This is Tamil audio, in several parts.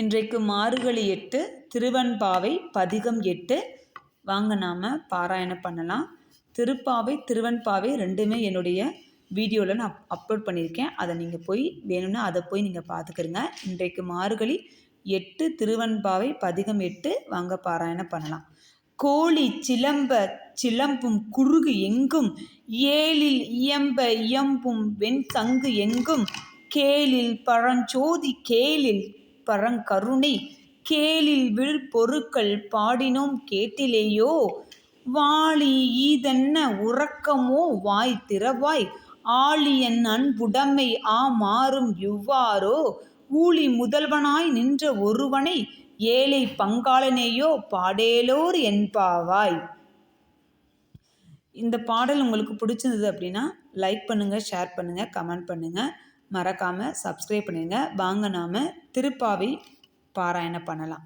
இன்றைக்கு மார்கழி எட்டு திருவன்பாவை பதிகம் எட்டு. வாங்க நாம் பாராயணம் பண்ணலாம். திருப்பாவை திருவன்பாவை ரெண்டுமே என்னுடைய வீடியோவில் நான் அப்லோட் பண்ணியிருக்கேன். அதை நீங்கள் போய் வேணும்னா அதை போய் நீங்கள் பார்த்துக்கிறங்க. இன்றைக்கு மார்கழி எட்டு திருவன்பாவை பதிகம் எட்டு. வாங்க பாராயணம் பண்ணலாம். கோழி சிலம்ப சிலம்பும் குறுகு எங்கும் ஏழில் இயம்ப இயம்பும் வெண் சங்கு எங்கும் கேளில் பழஞ்சோதி கேளில் பரங்கருணை கேளில் பொருக்கள் பாடினோம் கேட்டிலேயோ? வாளி ஈதென்ன உறக்கமோ? வாய் திறவாய் ஆழியன் அன்புடைமை ஆ மாறும் இவ்வாறோ? ஊழி முதல்வனாய் நின்ற ஒருவனை ஏழை பங்காளனேயோ பாடேலோர் என்பாவாய். இந்த பாடல் உங்களுக்கு பிடிச்சிருந்தது அப்படின்னா லைக் பண்ணுங்கள் ஷேர் பண்ணுங்கள் கமெண்ட் பண்ணுங்கள் மறக்காமல் சப்ஸ்கிரைப் பண்ணிடுங்க வாங்க நாம் திருப்பாவை பாராயணம் பண்ணலாம்.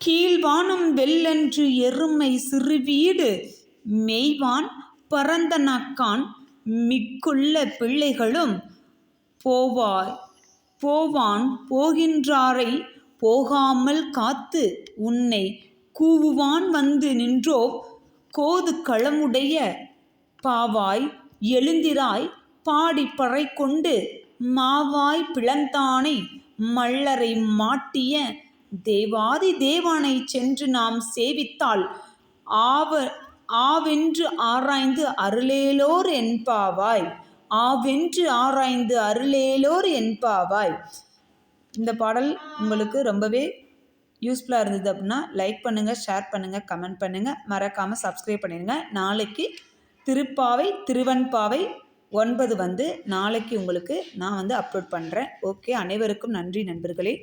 கீழ்வானம் வெள்ளன்று எருமை சிறு வீடு மெய்வான் பரந்தனக்கான் மிக்குள்ள பிள்ளைகளும் போவாய் போவான் போகின்றாரை போகாமல் காத்து உன்னை கூவுவான் வந்து நின்றோ கோது களமுடைய பாவாய் எழுந்திராய் பாடி பறை கொண்டு மாவாய் பிளந்தானை மல்லரை மாட்டிய தேவாதி தேவானை சென்று நாம் சேவித்தால் ஆவ ஆவென்று ஆராய்ந்து அருளேலோர் என்பாவாய். ஆவென்று ஆராய்ந்து அருளேலோர் என்பாவாய். இந்த பாடல் உங்களுக்கு ரொம்பவே யூஸ்ஃபுல்லாக இருந்தது அப்படின்னா லைக் பண்ணுங்கள் ஷேர் பண்ணுங்கள் கமெண்ட் பண்ணுங்கள் மறக்காமல் சப்ஸ்கிரைப் பண்ணிடுங்க நாளைக்கு திருப்பாவை திருவன்பாவை ஒன்பது வந்து நாளைக்கு உங்களுக்கு நான் வந்து அப்லோட் பண்ணுறேன் ஓகே அனைவருக்கும் நன்றி நண்பர்களே.